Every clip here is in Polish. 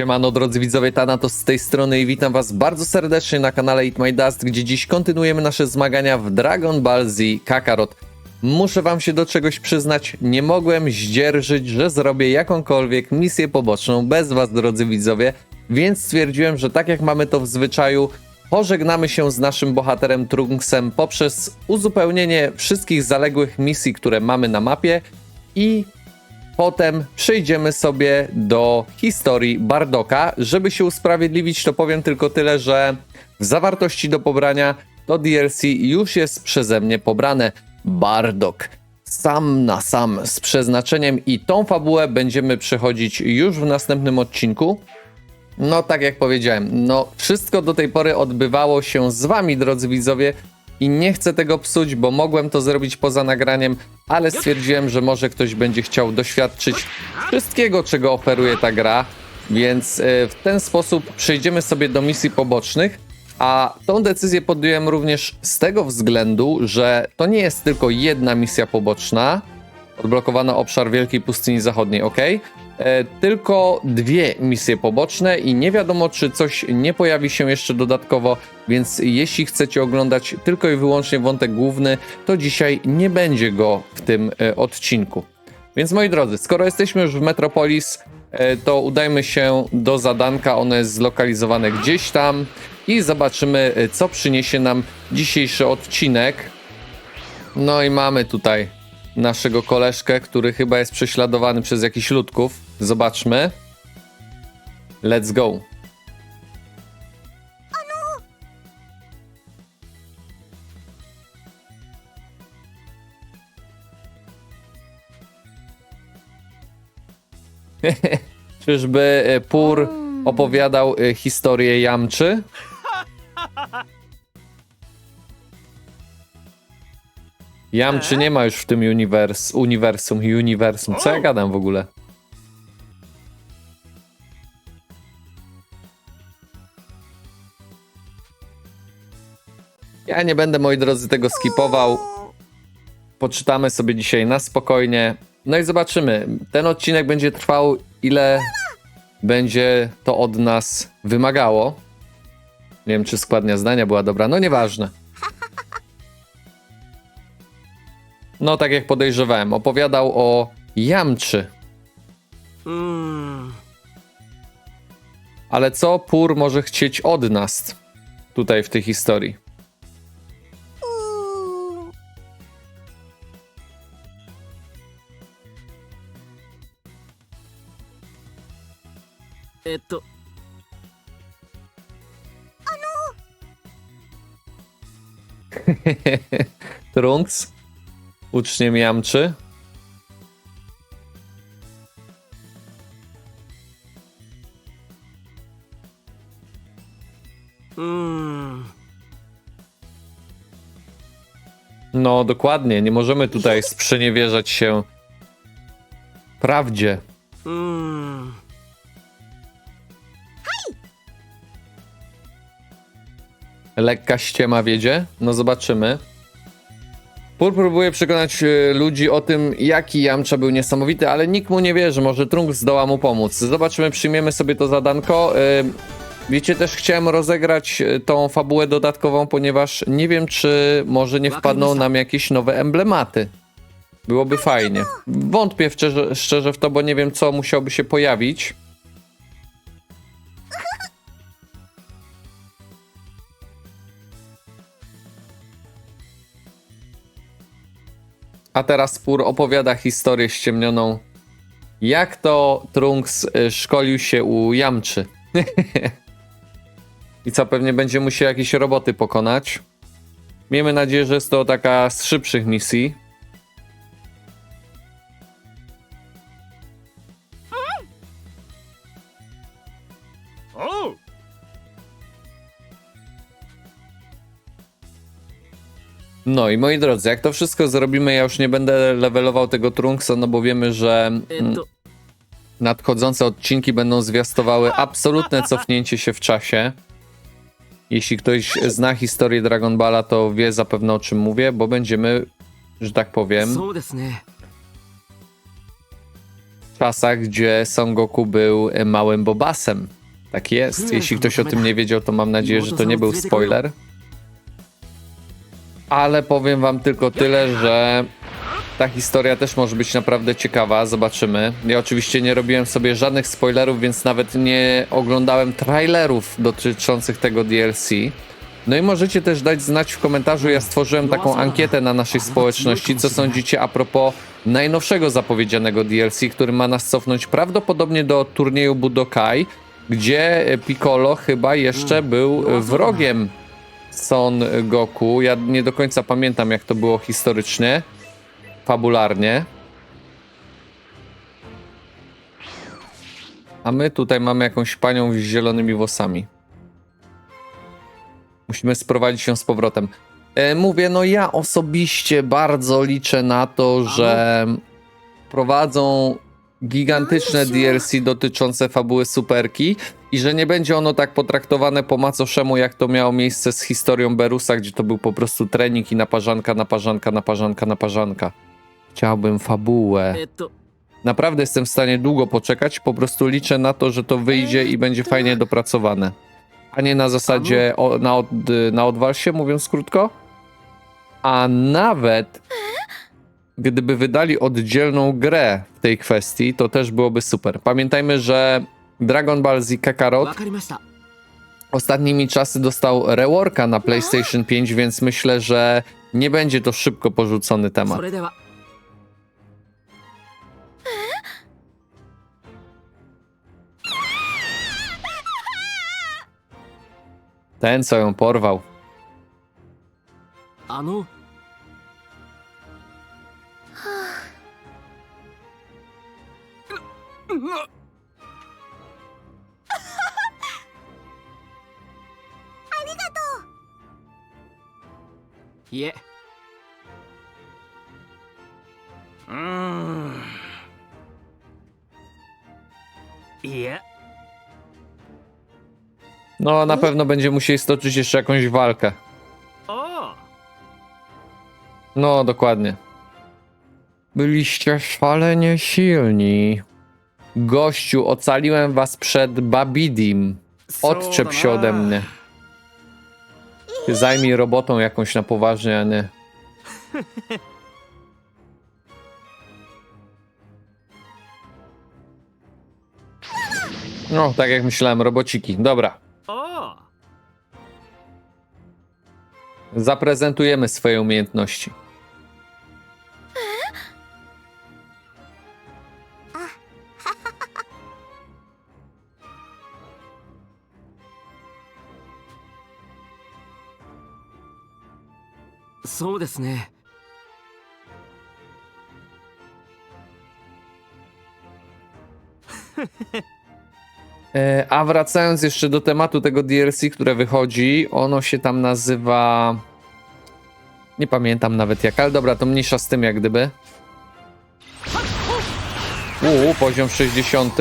Siemano drodzy widzowie, Tanatos z tej strony i witam was bardzo serdecznie na kanale Eat My Dust, gdzie dziś kontynuujemy nasze zmagania w Dragon Ball Z Kakarot. Muszę wam się do czegoś przyznać, nie mogłem zdzierżyć, że zrobię jakąkolwiek misję poboczną bez was drodzy widzowie, więc stwierdziłem, że tak jak mamy to w zwyczaju, pożegnamy się z naszym bohaterem Trunksem poprzez uzupełnienie wszystkich zaległych misji, które mamy na mapie i Potem przejdziemy sobie do historii Bardoka. Żeby się usprawiedliwić, to powiem tylko tyle, że w zawartości do pobrania to DLC już jest przeze mnie pobrane. Bardok sam na sam z przeznaczeniem i tą fabułę będziemy przechodzić już w następnym odcinku. No, tak jak powiedziałem, no wszystko do tej pory odbywało się z wami, drodzy widzowie, i nie chcę tego psuć, bo mogłem to zrobić poza nagraniem, ale stwierdziłem, że może ktoś będzie chciał doświadczyć wszystkiego, czego oferuje ta gra, więc e, w ten sposób przejdziemy sobie do misji pobocznych. A tą decyzję podjąłem również z tego względu, że to nie jest tylko jedna misja poboczna, odblokowano obszar Wielkiej Pustyni Zachodniej, ok? E, tylko dwie misje poboczne i nie wiadomo, czy coś nie pojawi się jeszcze dodatkowo, więc jeśli chcecie oglądać tylko i wyłącznie wątek główny, to dzisiaj nie będzie go w tym e, odcinku. Więc moi drodzy, skoro jesteśmy już w Metropolis, e, to udajmy się do zadanka. Ono jest zlokalizowane gdzieś tam i zobaczymy, co przyniesie nam dzisiejszy odcinek. No i mamy tutaj naszego koleżkę, który chyba jest prześladowany przez jakichś ludków. Zobaczmy. Let's go. Czyżby e, Pur opowiadał e, historię Jamczy? Jamczy nie ma już w tym uniwers, uniwersum, uniwersum. Co ja gadam w ogóle? Ja nie będę, moi drodzy, tego skipował. Poczytamy sobie dzisiaj na spokojnie. No i zobaczymy. Ten odcinek będzie trwał, ile będzie to od nas wymagało. Nie wiem, czy składnia zdania była dobra. No nieważne. No, tak jak podejrzewałem, opowiadał o Jamczy. Mm. Ale co Pur może chcieć od nas tutaj w tej historii? E, to... Trunks? Uczniem Jamczy? No, dokładnie. Nie możemy tutaj sprzeniewierzać się prawdzie. うーん Lekka ściema wiedzie? No zobaczymy. Pur próbuje przekonać e, ludzi o tym, jaki Jamcza był niesamowity, ale nikt mu nie wierzy. Może Trunks zdoła mu pomóc. Zobaczymy, przyjmiemy sobie to zadanko. E, Wiecie, też chciałem rozegrać e, tą fabułę dodatkową, ponieważ nie wiem, czy może nie wpadną nam jakieś nowe emblematy. Byłoby fajnie. Wątpię szczerze, szczerze w to, bo nie wiem, co musiałby się pojawić. A teraz Pur opowiada historię ściemnioną. Jak to Trunks y, szkolił się u Jamczy. I co, pewnie będzie musiał jakieś roboty pokonać. Miejmy nadzieję, że jest to taka z szybszych misji. No i moi drodzy, jak to wszystko zrobimy, ja już nie będę levelował tego Trunksa, no bo wiemy, że え mm, っと nadchodzące odcinki będą zwiastowały absolutne cofnięcie się w czasie. Jeśli ktoś zna historię Dragon Balla, to wie zapewne o czym mówię, bo będziemy, że tak powiem, そうですね czasach, gdzie Son Goku był e, małym Bobasem. Tak jest. Jeśli ktoś o tym nie wiedział, to mam nadzieję, że to nie był spoiler. Ale powiem wam tylko tyle, że ta historia też może być naprawdę ciekawa. Zobaczymy. Ja oczywiście nie robiłem sobie żadnych spoilerów, więc nawet nie oglądałem trailerów dotyczących tego DLC. No i możecie też dać znać w komentarzu. Ja stworzyłem taką ankietę na naszej społeczności. Co sądzicie a propos najnowszego zapowiedzianego DLC, który ma nas cofnąć prawdopodobnie do turnieju Budokai, gdzie Piccolo chyba jeszcze był wrogiem Son Goku. Ja nie do końca pamiętam, jak to było historycznie, fabularnie. A my tutaj mamy jakąś panią z zielonymi włosami. Musimy sprowadzić ją z powrotem. E, mówię, no ja osobiście bardzo liczę na to, że prowadzą gigantyczne DLC dotyczące fabuły Superki i że nie będzie ono tak potraktowane po macoszemu, jak to miało miejsce z historią Berusa, gdzie to był po prostu trening i naparzanka, naparzanka, naparzanka, naparzanka. Chciałbym fabułę. Naprawdę jestem w stanie długo poczekać, po prostu liczę na to, że to wyjdzie i będzie fajnie dopracowane. A nie na zasadzie o, na, od, na mówiąc krótko. A nawet gdyby wydali oddzielną grę w tej kwestii, to też byłoby super. Pamiętajmy, że Dragon Ball Z Kakarot ostatnimi czasy dostał reworka na PlayStation 5, więc myślę, że nie będzie to szybko porzucony temat. Ten, co ją porwał. あのいえうーんいえ No, na pewno będzie musieli stoczyć jeszcze jakąś walkę. ああ No, dokładnie. Byliście szalenie silni. Gościu, ocaliłem was przed Babidim. Odczep się ode mnie. Ty Zajmij robotą jakąś na poważnie, a nie. No, tak jak myślałem, robociki. Dobra. Zaprezentujemy swoje umiejętności.「そうですね E, A wracając jeszcze do tematu tego DLC, które wychodzi, ono się tam nazywa. Nie pamiętam nawet jak, ale dobra, to mniejsza z tym jak gdyby. Uuu, poziom 60.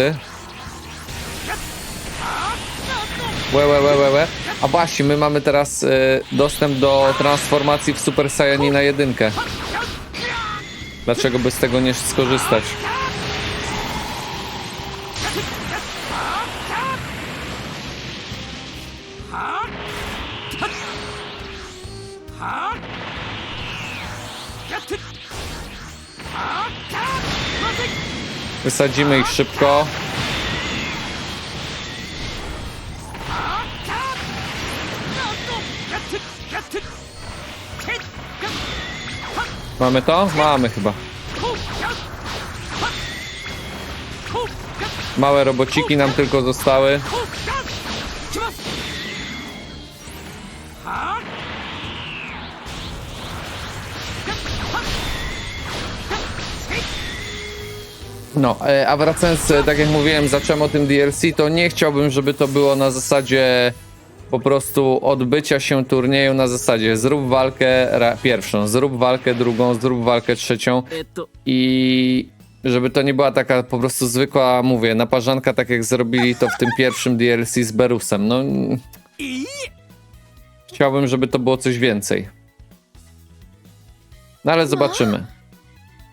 Łe, łe, łe, łe, łe. A właśnie, my mamy teraz e, dostęp do transformacji w Super Saiyanina 1. Dlaczego by z tego nie skorzystać? Wysadzimy ich szybko. Mamy to? Mamy chyba. Małe robociki nam tylko zostały. No, e, a wracając, e, tak jak mówiłem, zacząłem o tym DLC, to nie chciałbym, żeby to było na zasadzie po prostu odbycia się turnieju na zasadzie zrób walkę pierwszą, zrób walkę drugą, zrób walkę trzecią i żeby to nie była taka po prostu zwykła, mówię, naparzanka, tak jak zrobili to w tym pierwszym DLC z Berusem. No, chciałbym, żeby to było coś więcej. No ale no. zobaczymy.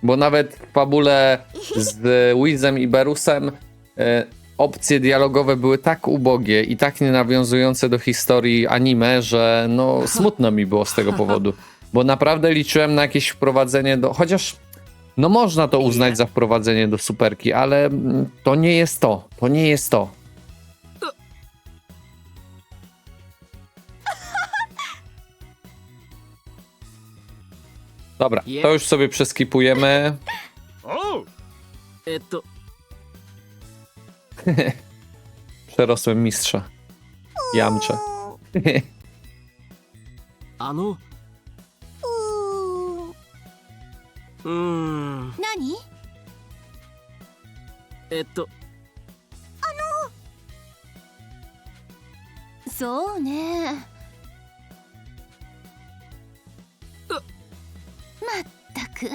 Bo nawet w fabule z Wizem i Berusem y opcje dialogowe były tak ubogie i tak nie nawiązujące do historii anime, że no smutno mi było z tego powodu. Bo naprawdę liczyłem na jakieś wprowadzenie do. Chociaż no można to uznać za wprowadzenie do superki, ale mm, to nie jest to. To nie jest to. Dobra, to już sobie przeskipujemy. おうえっと Przerosłem mistrza. Jamcze. あのうーん何えっとそうねまったく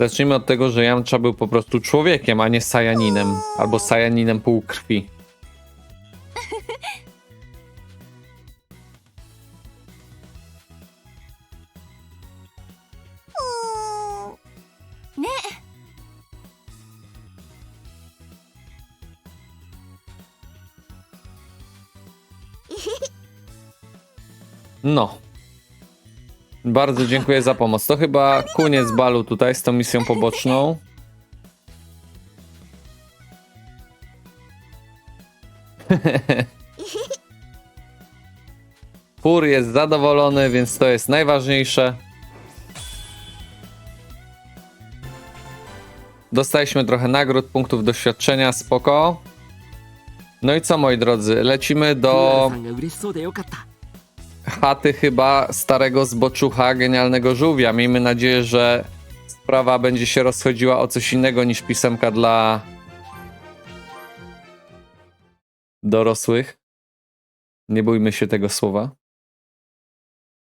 Zacznijmy od tego, że Jamcza był po prostu człowiekiem, a nie Sajaninem. Albo Sajaninem półkrwi. No. Bardzo dziękuję za pomoc. To chyba koniec balu tutaj z tą misją poboczną. Fur jest zadowolony, więc to jest najważniejsze. Dostaliśmy trochę nagród, punktów doświadczenia, spoko. No i co moi drodzy, lecimy do chaty chyba starego zboczucha, genialnego żółwia. Miejmy nadzieję, że sprawa będzie się rozchodziła o coś innego niż pisemka dla dorosłych. Nie bójmy się tego słowa.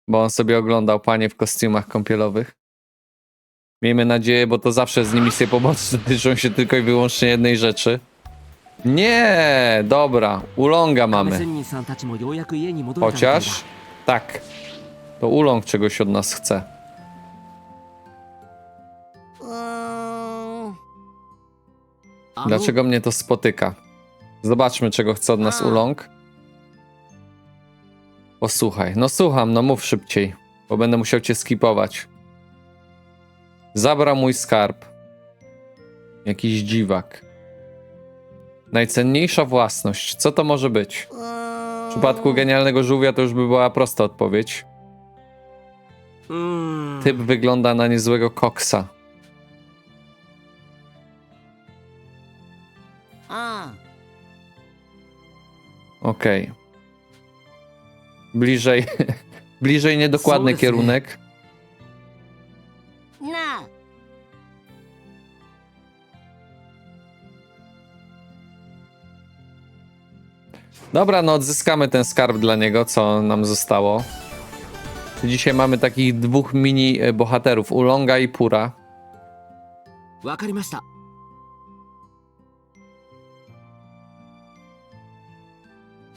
Bo on sobie oglądał panie w kostiumach kąpielowych. Miejmy nadzieję, bo to zawsze z nimi misje poboczne tyczą się tylko i wyłącznie jednej rzeczy. Nie, dobra, ulonga mamy. Chociaż tak. To uląg czegoś od nas chce. Dlaczego mnie to spotyka? Zobaczmy, czego chce od nas uląg. Posłuchaj. No słucham, no mów szybciej, bo będę musiał cię skipować. Zabrał mój skarb. Jakiś dziwak. Najcenniejsza własność. Co to może być? przypadku genialnego żółwia to już by była prosta odpowiedź. Mm. Typ wygląda na niezłego koksa. Okej. Bliżej, bliżej niedokładny kierunek. Dobra, no odzyskamy ten skarb dla niego, co nam zostało. Dzisiaj mamy takich dwóch mini e, bohaterów, Ulonga i Pura.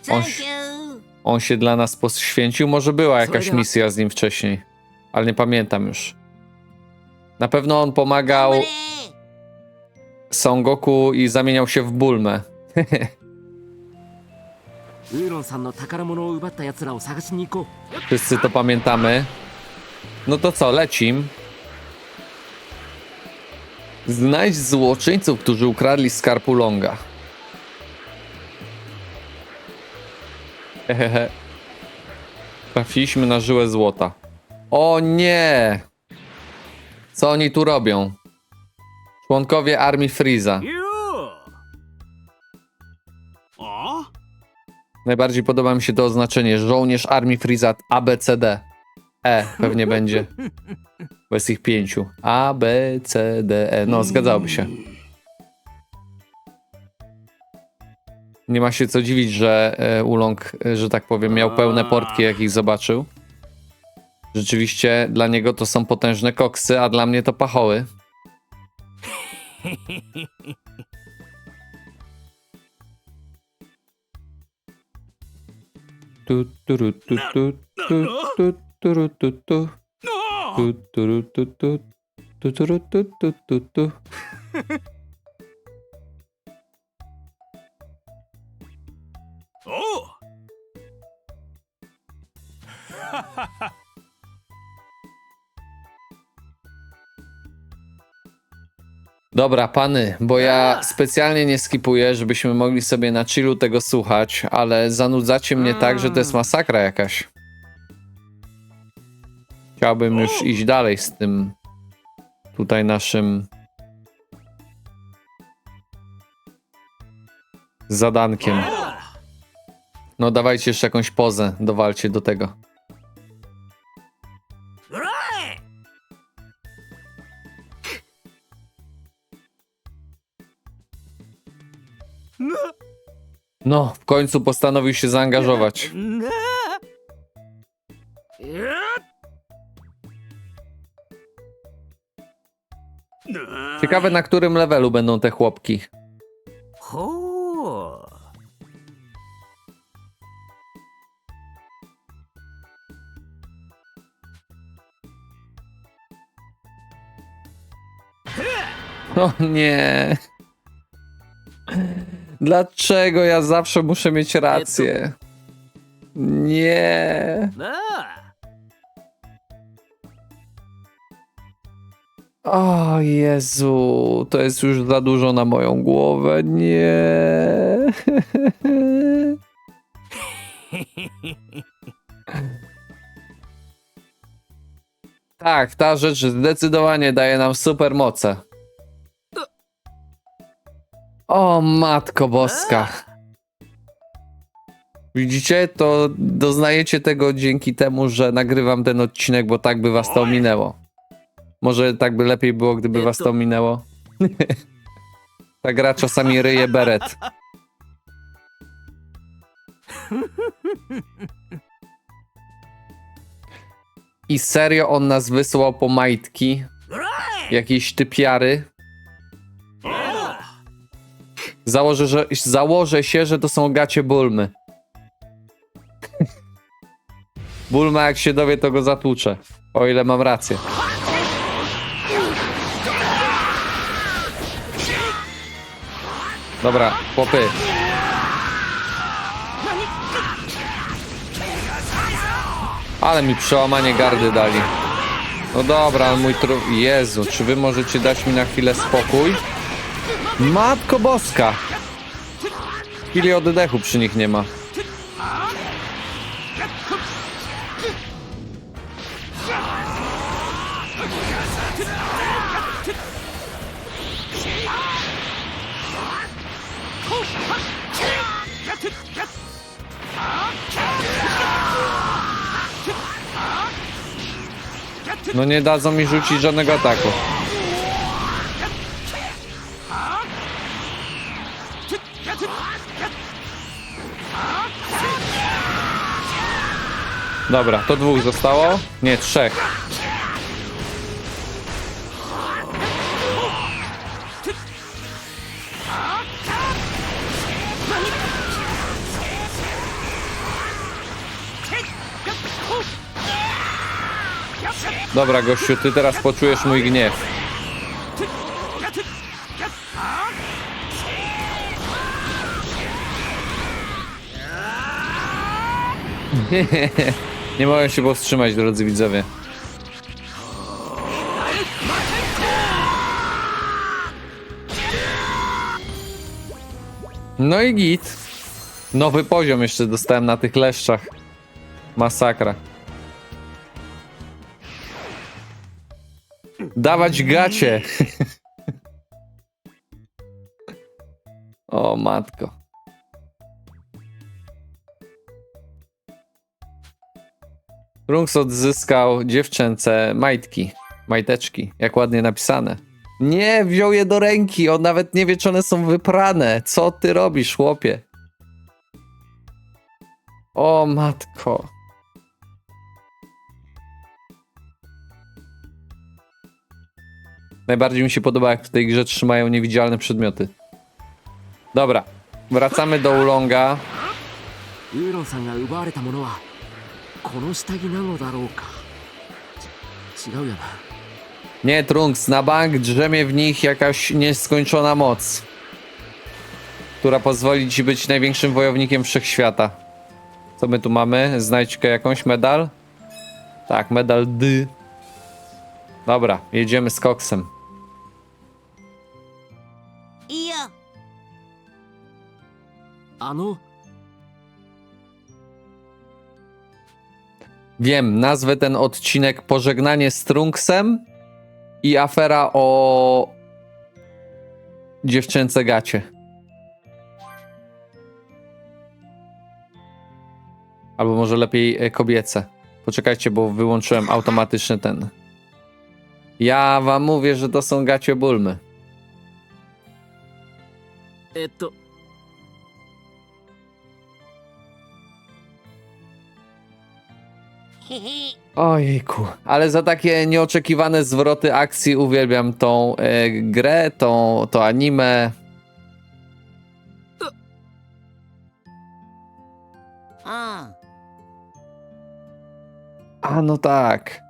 On, on się dla nas poświęcił, może była jakaś misja z nim wcześniej, ale nie pamiętam już. Na pewno on pomagał Son Goku i zamieniał się w Bulmę. ウーロンさんの宝物を奪った奴らを探しに行こ Wszyscy to pamiętamy. No to co, lecim. Znajdź złoczyńców, którzy ukradli skarb Ulonga. Hehehe. Trafiliśmy na żyłę złota. O nie! Co oni tu robią? Członkowie armii Freeza. う Najbardziej podoba mi się to oznaczenie. Żołnierz armii Freeza ABCD. E pewnie będzie. Bo jest ich pięciu. A, B, C, D, E. No, zgadzałoby się. Nie ma się co dziwić, że e, Ulong, e, że tak powiem, miał pełne portki, jak ich zobaczył. Rzeczywiście dla niego to są potężne koksy, a dla mnie to pachoły. トゥトゥルトゥトゥトゥトゥトゥルトゥトゥトゥトゥルトゥトゥトゥトゥルトゥトゥトゥトゥお Dobra, pany, bo ja specjalnie nie skipuję, żebyśmy mogli sobie na chillu tego słuchać, ale zanudzacie mnie tak, że to jest masakra jakaś. Chciałbym już iść dalej z tym tutaj naszym zadankiem. No dawajcie jeszcze jakąś pozę, dowalcie do tego. No, w końcu postanowił się zaangażować. Ciekawe, na którym levelu będą te chłopki. Ho. O nie. Dlaczego ja zawsze muszę mieć rację? Nie. O Jezu, to jest już za dużo na moją głowę. Nie. Tak, ta rzecz zdecydowanie daje nam super moce. O matko boska. Widzicie, to doznajecie tego dzięki temu, że nagrywam ten odcinek, bo tak by was to minęło. Może tak by lepiej było, gdyby was to minęło. Ta gra czasami ryje beret. I serio on nas wysłał po majtki. Jakieś typiary. Założę, że, założę się, że to są gacie Bulmy. Bulma jak się dowie, to go zatłucze. O ile mam rację. Dobra, chłopy. Ale mi przełamanie gardy dali. No dobra, mój tru... Jezu, czy wy możecie dać mi na chwilę spokój? Matko boska! Chwili oddechu przy nich nie ma. No nie dadzą mi rzucić żadnego ataku. Dobra, to dwóch zostało? Nie, trzech. Dobra, gościu, ty teraz poczujesz mój gniew. Nie mogę się powstrzymać, drodzy widzowie. No i git. Nowy poziom jeszcze dostałem na tych leszczach. Masakra. Dawać gacie. o matko. Runks odzyskał dziewczęce majtki. Majteczki, jak ładnie napisane. Nie, wziął je do ręki, on nawet nie wie, czy one są wyprane. Co ty robisz, chłopie? O matko. Najbardziej mi się podoba, jak w tej grze trzymają niewidzialne przedmioty. Dobra, wracamy do Ulonga. この下着なのだろうかち 違うよな Nie, Trunks, na bank drzemie w nich jakaś nieskończona moc, która pozwoli ci być największym wojownikiem wszechświata. Co my tu mamy? Znajdźkę jakąś medal? Tak, medal D. Dobra, jedziemy z koksem. いいよあの Wiem, nazwę ten odcinek Pożegnanie z Trunksem i afera o dziewczęce gacie. Albo może lepiej e, kobiece. Poczekajcie, bo wyłączyłem automatyczny ten. Ja wam mówię, że to są gacie bulmy. えっと Ojejku, ale za takie nieoczekiwane zwroty akcji uwielbiam tą e, grę, tą, to anime. A no tak.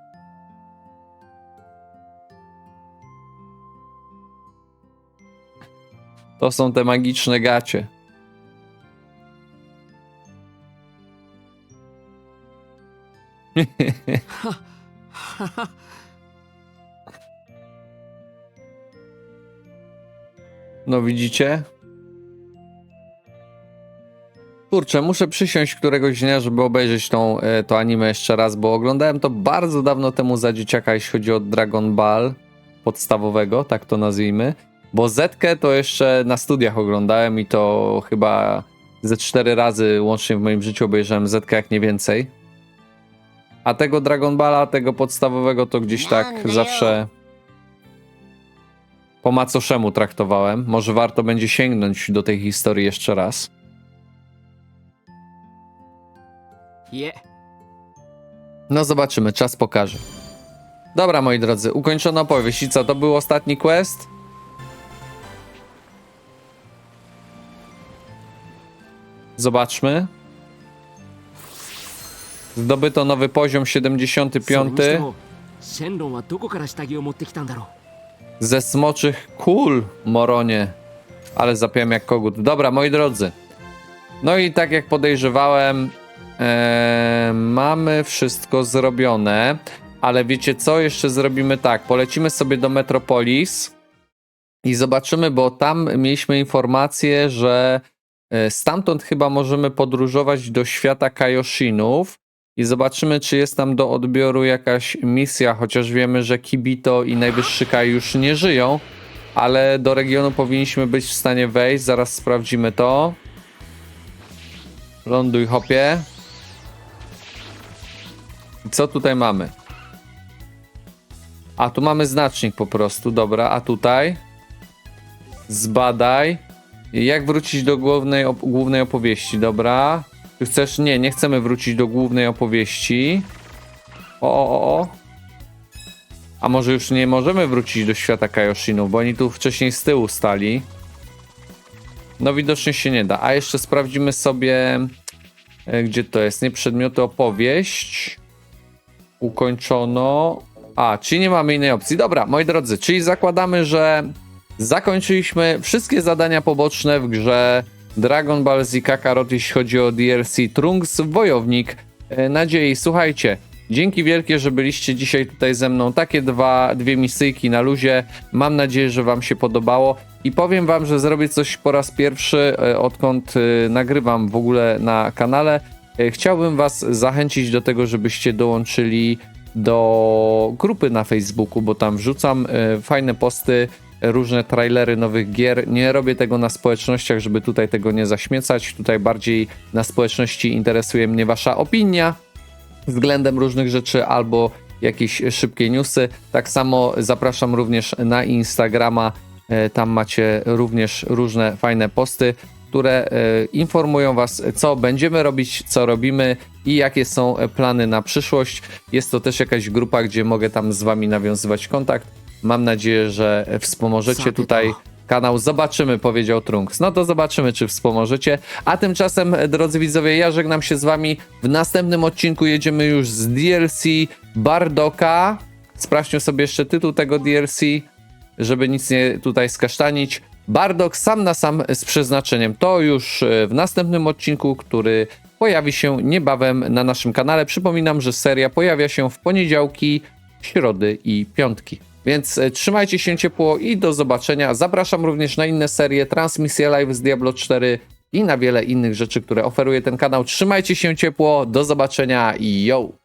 To są te magiczne gacie. No widzicie? Kurczę, muszę przysiąść któregoś dnia, żeby obejrzeć tą, e, to anime jeszcze raz, bo oglądałem to bardzo dawno temu za dzieciaka, jeśli chodzi o Dragon Ball podstawowego, tak to nazwijmy. Bo Zetkę to jeszcze na studiach oglądałem i to chyba ze cztery razy łącznie w moim życiu obejrzałem Zetkę, jak nie więcej. A tego Dragon Balla, tego podstawowego, to gdzieś tak zawsze po macoszemu traktowałem. Może warto będzie sięgnąć do tej historii jeszcze raz. No zobaczymy, czas pokaże. Dobra, moi drodzy, ukończono opowieść. I co, to był ostatni quest? Zobaczmy. Zdobyto nowy poziom 75 ze smoczych kul, Moronie. Ale zapiłem jak kogut. Dobra, moi drodzy. No i tak jak podejrzewałem, ee, mamy wszystko zrobione. Ale wiecie co? Jeszcze zrobimy tak. Polecimy sobie do Metropolis i zobaczymy, bo tam mieliśmy informację, że e, stamtąd chyba możemy podróżować do świata Kaioshinów i zobaczymy, czy jest tam do odbioru jakaś misja, chociaż wiemy, że Kibito i Najwyższy Kai już nie żyją, ale do regionu powinniśmy być w stanie wejść. Zaraz sprawdzimy to. Ląduj, hopie. I co tutaj mamy? A tu mamy znacznik po prostu, dobra, a tutaj zbadaj. Jak wrócić do głównej, op- głównej opowieści, dobra? Ty chcesz? Nie, nie chcemy wrócić do głównej opowieści. O, o, o. A może już nie możemy wrócić do świata Kaioshinów, bo oni tu wcześniej z tyłu stali. No widocznie się nie da. A jeszcze sprawdzimy sobie, e, gdzie to jest. Nie przedmioty, opowieść. Ukończono. A, czyli nie mamy innej opcji. Dobra, moi drodzy, czyli zakładamy, że zakończyliśmy wszystkie zadania poboczne w grze Dragon Ball Z Kakarot, jeśli chodzi o DLC Trunks, Wojownik e, Nadziei. Słuchajcie, dzięki wielkie, że byliście dzisiaj tutaj ze mną. Takie dwa, dwie misyjki na luzie. Mam nadzieję, że wam się podobało. I powiem wam, że zrobię coś po raz pierwszy, e, odkąd e, nagrywam w ogóle na kanale. Chciałbym was zachęcić do tego, żebyście dołączyli do grupy na Facebooku, bo tam wrzucam fajne posty, różne trailery nowych gier. Nie robię tego na społecznościach, żeby tutaj tego nie zaśmiecać. Tutaj bardziej na społeczności interesuje mnie wasza opinia względem różnych rzeczy albo jakieś szybkie newsy. Tak samo zapraszam również na Instagrama. E, Tam macie również różne fajne posty, które e, informują Was, co będziemy robić, co robimy i jakie są plany na przyszłość. Jest to też jakaś grupa, gdzie mogę tam z Wami nawiązywać kontakt. Mam nadzieję, że wspomożecie tutaj kanał. Zobaczymy, powiedział Trunks. No to zobaczymy, czy wspomożecie. A tymczasem, drodzy widzowie, ja żegnam się z wami. W następnym odcinku jedziemy już z DLC Bardoka. Sprawdźmy sobie jeszcze tytuł tego DLC, żeby nic nie tutaj skasztanić. Bardock sam na sam z przeznaczeniem. To już e, w następnym odcinku, który pojawi się niebawem na naszym kanale. Przypominam, że seria pojawia się w poniedziałki, środy i piątki. Więc e, trzymajcie się ciepło i do zobaczenia. Zapraszam również na inne serie, transmisje live z Diablo 4 i na wiele innych rzeczy, które oferuje ten kanał. Trzymajcie się ciepło, do zobaczenia i yo!